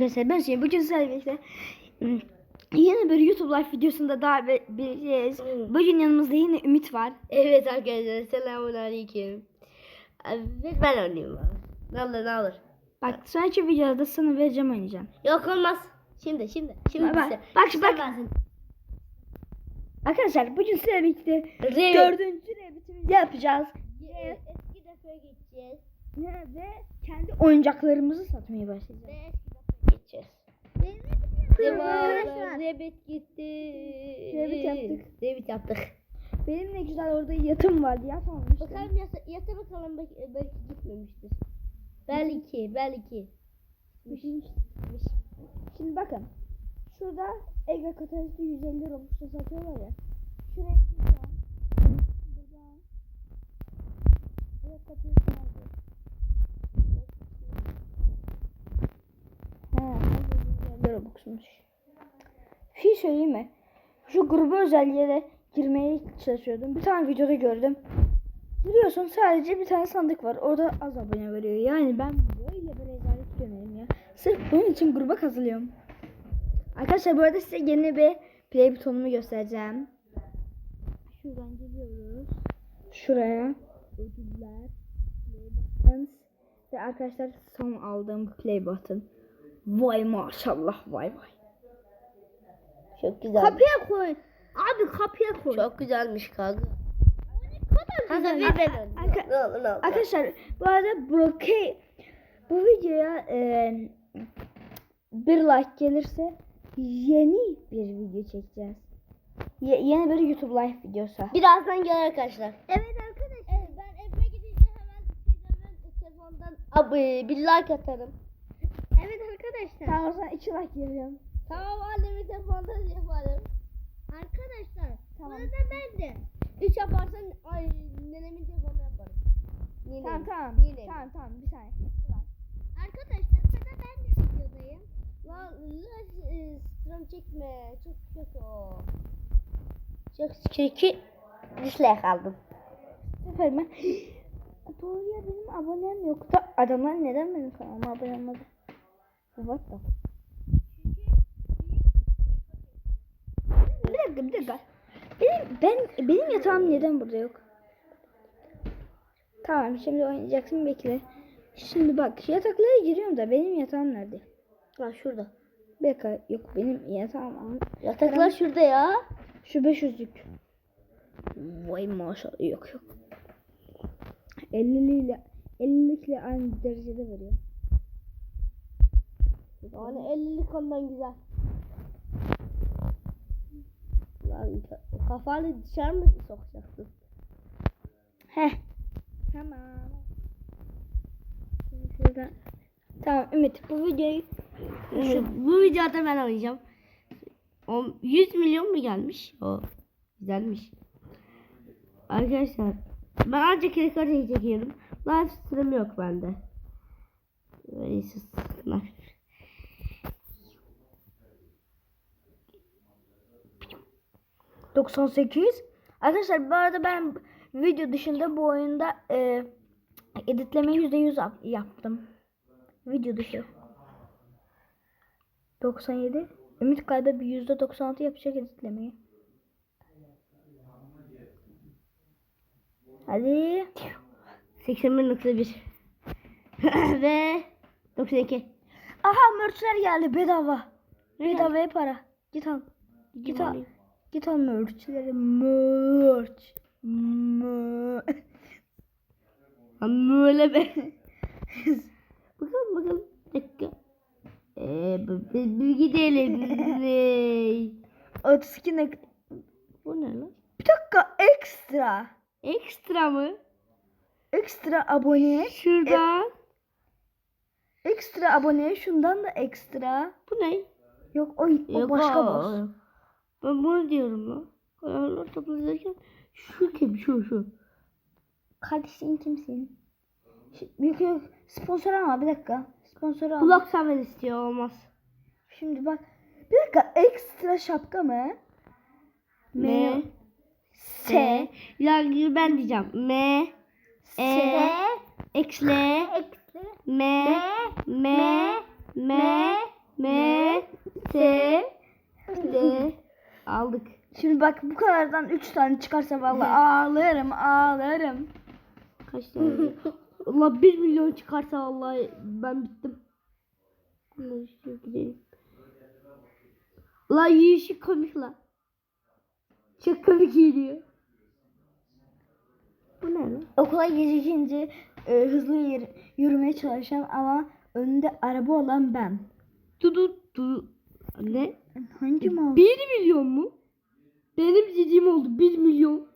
Arkadaşlar ben şimdi bugün sizlerle birlikte ım, yeni bir YouTube live videosunda daha birlikteyiz. Bugün yanımızda yine Ümit var. Evet arkadaşlar selamun aleyküm. Evet ben oynayayım. Ne olur ne olur. Bak sonraki videoda sana vereceğim oynayacağım. Yok olmaz. Şimdi şimdi. Şimdi Bak, bize. bak, bak. versin. Arkadaşlar bugün sizlerle birlikte Re- dördüncü rebitimizi yapacağız. Ee, Eski defaya geçeceğiz. Ve kendi oyuncaklarımızı satmaya başlayacağız. Ve Arkadaşlar. Rebet gitti. Rebit yaptık. Rebit yaptık. Benim ne güzel orada yatım vardı. Yat almıştım. Bakalım yata, yata bakalım belki, belki gitmemiştir. Belki belki. Şimdi bakın. Şurada Ega Katalisi 150 Robux'ta satıyorlar ya. Şuraya gideceğim. Buradan. Ega Katalisi nerede? Ha, 150 Robux'muş. Bir şey mi? Şu gruba özelliğe girmeye çalışıyordum. Bir tane videoda gördüm. Biliyorsun sadece bir tane sandık var. Orada az abone veriyor. Yani ben böyle bir rezalet görmedim ya. Sırf bunun için gruba katılıyorum. Arkadaşlar bu arada size yeni bir play butonumu göstereceğim. Şuradan geliyoruz. Şuraya. Ödüller. Play buttons. Ve arkadaşlar son aldığım play button. Vay maşallah vay vay. Çok güzel. Kapıya koy. Abi kapıya koy. Çok güzelmiş kanka. Kanka güzel. ver ben Arka- oynayayım. Ne olur ne olur. Arkadaşlar bu arada bloke bu videoya e, bir like gelirse yeni bir video çekeceğiz. Ye- yeni bir YouTube live videosu. Birazdan gel arkadaşlar. Evet arkadaşlar. Evet, ben evime gidince hemen telefondan abi bir like atarım. Arkadaşlar. Tamam zaman iki like geliyorum. Tamam annemin telefondan yaparım. Arkadaşlar Tamam. bunu da ben de. Üç yaparsan ay, nenemin telefonuna yaparım. Ninem. Tamam tamam. Ninem. Tamam tamam bir saniye. Arkadaşlar sana ben de videodayım. Lan e, stram çekme. Çok kötü o. Çok çünkü dislike aldım. Sefer ben. Doğru ya benim abonem yok da adamlar neden benim kanalıma abone olmadı? What the? Bir dakika bir dakika. Benim, ben, benim yatağım neden burada yok? Tamam şimdi oynayacaksın bekle. Şimdi bak yataklara giriyorum da benim yatağım nerede? Ha şurada. Dakika yok benim yatağım. Yataklar şurada ya. Şu 500'lük. Vay maşallah yok yok. 50 ile 50'lik ile aynı derecede veriyor. Yani 50'lik ondan güzel. Lan kafanı dışarı mı sokacaksın? Heh. Tamam. Şimdi şuradan. Tamam Ümit bu videoyu Şu, bu videoda ben oynayacağım. O 100 milyon mu gelmiş? O güzelmiş. Arkadaşlar ben ancak rekor çekiyorum. Live stream yok bende. Böyle sus. 98. Arkadaşlar bu arada ben video dışında bu oyunda e, editlemeyi %100 yap- yaptım. Video dışı. 97. Ümit galiba bir %96 yapacak editlemeyi. Hadi. 81.1 ve 92. Aha merchler geldi bedava. Bedavaya para. Git al. Git al. Git merchleri. Merch. Merch. Ama böyle be. bakalım bakalım. Bir dakika. Ee, b- b- bir gidelim. Ney? 32 ne? Bu ne lan? Bir dakika ekstra. Ekstra mı? Ekstra abone. Şurada. Ekstra abone. Şundan da ekstra. Bu ne? Yok o, o başka boss. Ben bunu diyorum lan. Kararlar toplanırken şu kim şu şu. Kardeşin kimsin? Ş- Yok yok. Sponsor alma bir dakika. Sponsor alma. Kulak seven istiyor olmaz. Şimdi bak. Bir dakika ekstra şapka mı? M. S. Yani ben diyeceğim. M. S. E. X. L. M. M. M. S D aldık. Şimdi bak bu kadardan 3 tane çıkarsa vallahi ağlarım ağlarım. Kaç tane? Allah 1 milyon çıkarsa vallahi ben bittim. Gidelim. La yürüyüşü komik la. Çok komik geliyor. Bu ne lan? Okula gecikince e, hızlı yür- yürümeye çalışan ama önünde araba olan ben. Dudu du. Ne? Hangi mal? 1 milyon mu? Benim dediğim oldu 1 milyon.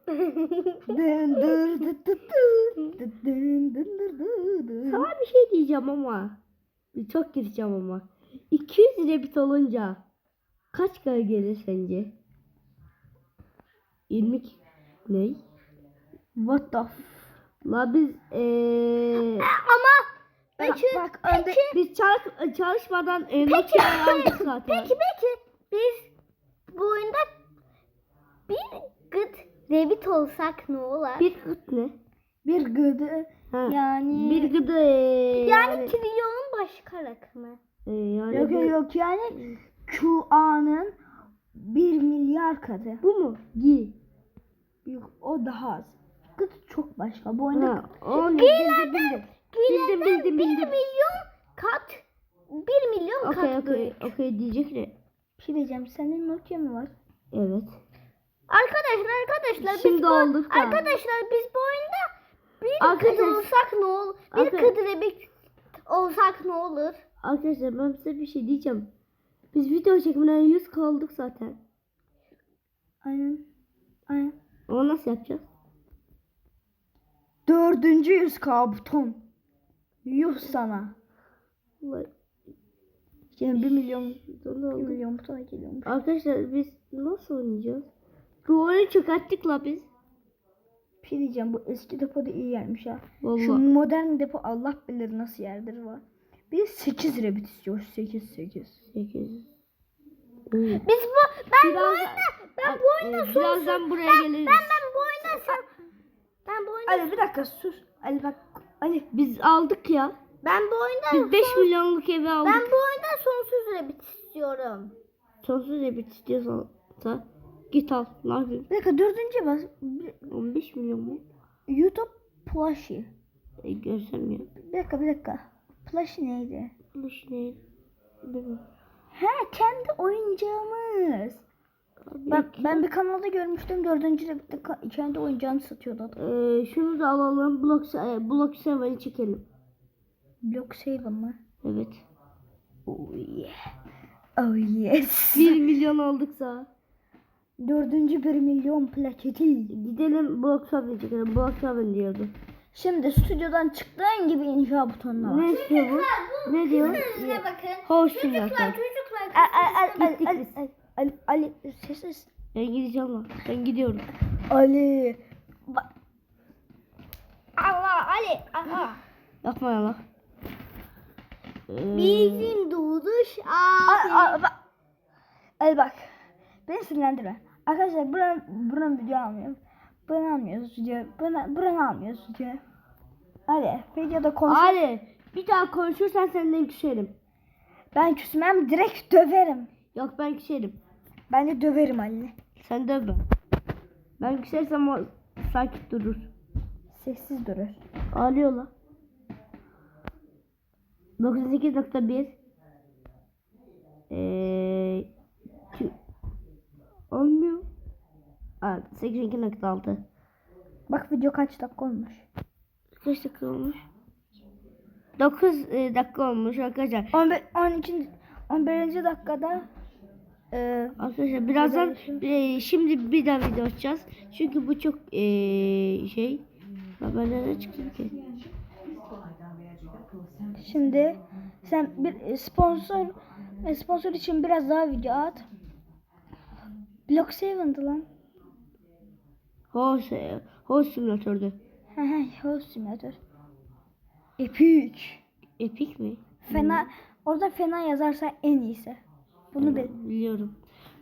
Sana bir şey diyeceğim ama. Çok gireceğim ama. 200 rebit olunca kaç kere gelir sence? 20 ne? What the La biz eee Ama bak, bak önde biz çalış, çalışmadan e, aldık zaten. Peki peki biz bu oyunda bir gıt revit olsak ne olur? Bir gıd ne? bir gıdı Ha, yani bir gıdı eee, yani trilyonun başka rakamı. e, yani yok bu, yok yani QA'nın 1 milyar katı. bu mu? Gi. Yok o daha az. Gıdı çok başka. Bu oyunda ne? Bildim bildim. Bildim bildim 1 bildim. milyon kat 1 milyon kat okey büyük. okey diyecek ne? bir şey diyeceğim. Senin Nokia mı var? Evet. Arkadaşlar arkadaşlar Şimdi biz bu, olduk da. arkadaşlar biz bu oyunda bir Arkadaş- kız olsak ne olur? Bir Arka- kız revit olsak ne olur? Arkadaşlar ben size bir şey diyeceğim. Biz video çekimden 100 kaldık zaten. Aynen. Aynen. Ama nasıl yapacağız? Dördüncü yüz K buton. Yuh sana. Şimdi 1 milyon sonra 1 oldu. milyon butona geliyormuş. Arkadaşlar biz nasıl oynayacağız? Bu oyunu çökerttik la biz. Bir şey diyeceğim bu eski depo da iyi yermiş ha. Vallahi. Şu modern depo Allah bilir nasıl yerdir var. Biz 8 rebit istiyoruz. 8 8. 8. Biz bu ben bu Biraz- oyunda ben bu oyunda sonsuz birazdan buraya geliriz. ben ben bu oyunda ben bu oyunda Ali bir dakika sus. Ali bak Ali Biz aldık ya. ben bu oyunda Biz 5 milyonluk evi aldık. ben bu oyunda sonsuz revit istiyorum. Sonsuz ebit istiyorsan da git al. Ne yapayım? bir dakika dördüncü bas. Bir- 15 milyon mu? YouTube plushie. E, görsem ya. Bir dakika bir dakika. Plushie neydi? Bu şey. Bilmiyorum. He kendi oyuncağımız. Ben, ben bir kanalda görmüştüm dördüncü rebitte ka- kendi oyuncağını satıyordu adam. Ee, şunu da alalım. Block, e, block 7'i çekelim. Block Saver mı? Evet. Oh yeah. Oh yes. 1 milyon olduksa. Dördüncü bir milyon plaketi. Gidelim Block 7'i çekelim. Block 7 diyordu. Şimdi stüdyodan çıktığın gibi inşa butonuna Ne bas. istiyor bu? Ne diyor? Hoş Çocuklar çocuklar. çocuklar. Ali, Ali, Gittik Ali, biz. Ali, Ali, Ali, sessiz. Ben gideceğim lan. Ben gidiyorum. Ali. Bak, Allah Ali. Allah. Yapma ya lan. Bizim doğuş Ali, abi. Ali, bak. Ali bak. Beni sinirlendirme. Arkadaşlar buranın, buranın video almıyorum. Buranı almıyoruz video. Buranı, buranı almıyoruz video. Hadi videoda konuş. Ali bir daha konuşursan senden küserim. Ben küsmem direkt döverim. Yok ben küserim. Ben de döverim Ali. Sen dövme. Ben küsersem o sakit durur. Sessiz durur. Ağlıyor lan. 98.1 Eee tü- Olmuyor. Aa, 82.6 Bak video kaç dakika olmuş. Kaç dakika olmuş? 9 e, dakika olmuş arkadaşlar. 11, 12. 11. dakikada e, Arkadaşlar birazdan e, şimdi bir daha video açacağız. Çünkü bu çok e, şey. Haberlere ne çıktı ki? şimdi sen bir e, sponsor e, sponsor için biraz daha video at. Block 7'di lan. Hoş, e, hoş simülatördü. Host simulator. Epic. Epik mi? Fena orada fena yazarsa en iyisi. Bunu bil. Biliyorum.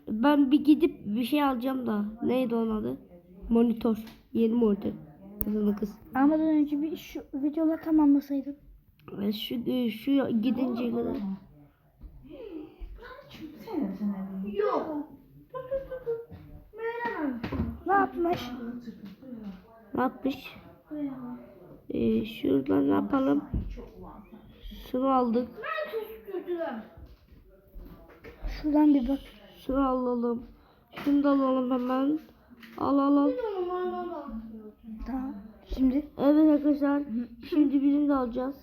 Ben bir gidip bir şey alacağım da. Neydi onun adı? Monitör. Yeni monitör. Kızını kız. Ama önce bir şu videoları tamamlasaydık. Ve şu, e, şu gidince kadar. Ne yapmış? Ne yapmış? Ee, şuradan ne yapalım? Şunu aldık. Şuradan bir bak. Şunu alalım. Şunu da alalım hemen. Al al al. Tamam. Şimdi, Evet arkadaşlar. Şimdi birini de alacağız.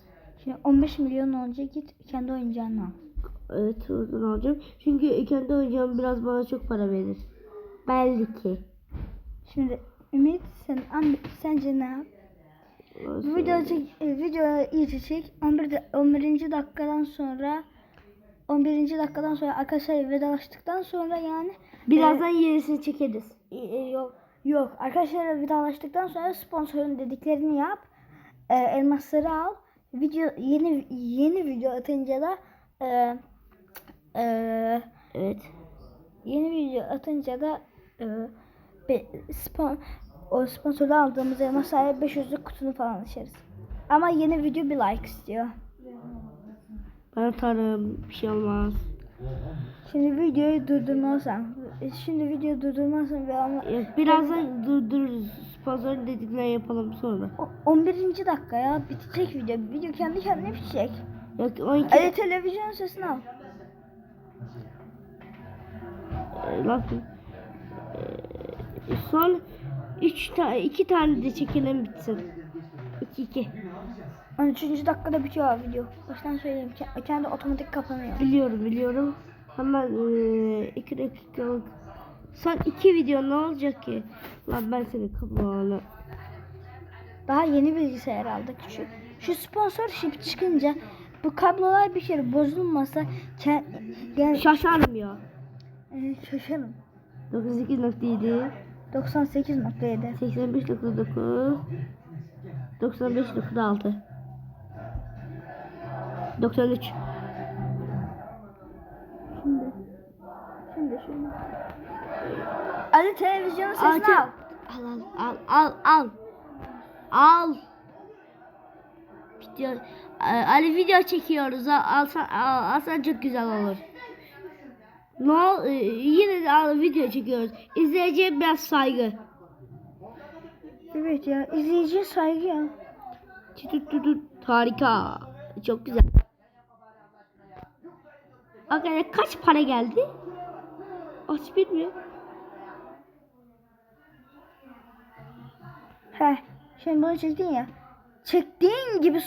şimdi 15 milyon olacak git kendi oyuncağını al. Evet oradan alacağım. Çünkü kendi oyuncağım biraz bana çok para verir. Belki. Şimdi Ümit sen an- sence ne yap? Video çek, e, video iyice çek. 11 de- 11. dakikadan sonra 11. dakikadan sonra arkadaşlar vedalaştıktan sonra yani Birazdan yenisini çekeriz. e, e, yok yok arkadaşlarla vedalaştıktan sonra sponsorun dediklerini yap. E, elmasları al. Video yeni yeni video atınca da e, e, Evet. yeni video atınca da e, be, spon, o sponsorda aldığımız elmaslarla 500'lük kutunu falan açarız. Ama yeni video bir like istiyor. Atarım. Bir şey olmaz. Şimdi videoyu durdurmalısın. Şimdi videoyu durdurmalısın ve ama birazdan durdururuz. Sponsorun dediklerini yapalım sonra. O- 11. dakika ya bitecek video. Video kendi kendine bitecek. Yok 12 Hadi televizyon sesini al. e, lan e, son 3 tane 2 tane de çekelim bitsin. 2 2. 13. dakikada bitiyor video. Baştan söyleyeyim. Ke- Kendi otomatik kapanıyor. Biliyorum biliyorum. Hemen 2 dakikalık son 2 video ne olacak ki? Lan ben senin kablonu. Daha yeni bilgisayar aldık. Şu, şu sponsorship çıkınca bu kablolar bir kere bozulmasa yani Şaşarım ya. e, şaşarım. 98.7 98.7 85.9 95.6 93 Şimdi. Şimdi şimdi. Hadi televizyonun sesini Al, al. al al al al al video Ee, Ali video çekiyoruz al, alsan, al, alsan çok güzel olur ne ol, e, yine de al, video çekiyoruz izleyiciye biraz saygı Evet ya izleyiciye saygı ya. Tütüt tütüt. harika çok güzel Arkadaşlar kaç para geldi? Aç bir mi? He. Şimdi bunu çektin ya. Çektiğin gibi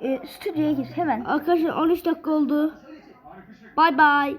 e, stüdyoya gir hemen. Arkadaşlar 13 dakika oldu. Bay bay.